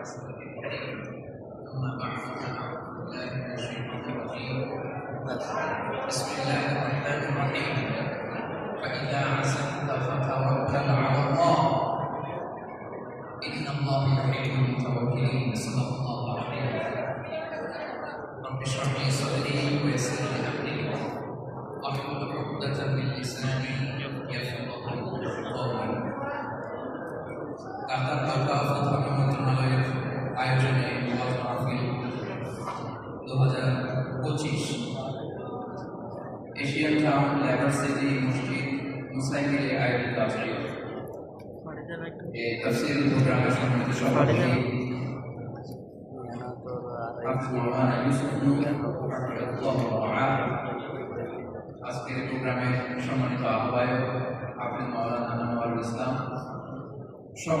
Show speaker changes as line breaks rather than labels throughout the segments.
بسم الله الرحمن الرحيم فإذا عزمت فتوكل على الله إن الله يحب المتوكلين صدق الله العظيم رب اشرح لي صدري ويسر لي أمري واحلل عقدة من لساني يفقهوا قولي أعتقد فترة আয়োজনে মাহফিল দু হাজার পঁচিশ এশিয়ান টাউন লেবার সিটি মসজিদ মুসাইমিলে আয়োজিত আজকে আব্দুল। আজকের প্রোগ্রামের সম্মানিত আহ্বায়ক হাফিজ মাওলানা ইসলাম সহ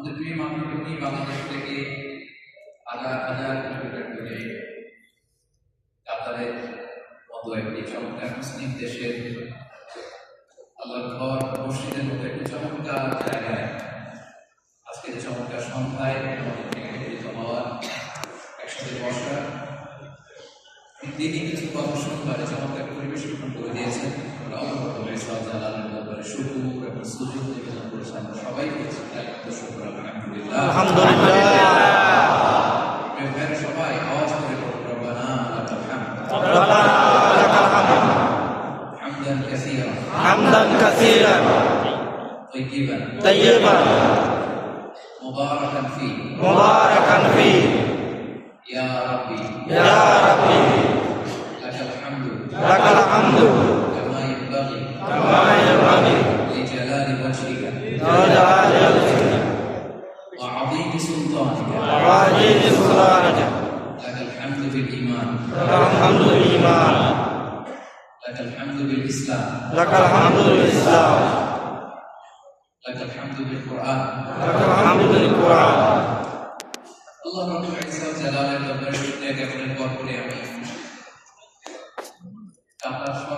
আমাদের প্রিয় মাতৃভূমি বাংলাদেশ থেকে হাজার হাজার কিলোমিটার দূরে কাতারের মতো একটি চমৎকার মুসলিম দেশের ঘর, মসজিদের মতো একটি চমৎকার জায়গায় আজকে যে চমৎকার সন্ধ্যায় আমাদেরকে একত্রিত একসাথে তিনি কিছু কথা শুনবার চমৎকার পরিবেশ গ্রহণ করে দিয়েছেন। আমরা নিবেদন করেছি সবাই Alhamdulillah, yang bagi Lijalani
wajhika Lijalani الحمد للإيمان
لك الحمد بالإسلام
لك الحمد للإسلام
لك الحمد بالقرآن
لك الحمد بالقرآن
الله رب العزة وجلاله يقدر شكرا يقدر يقدر يقدر يقدر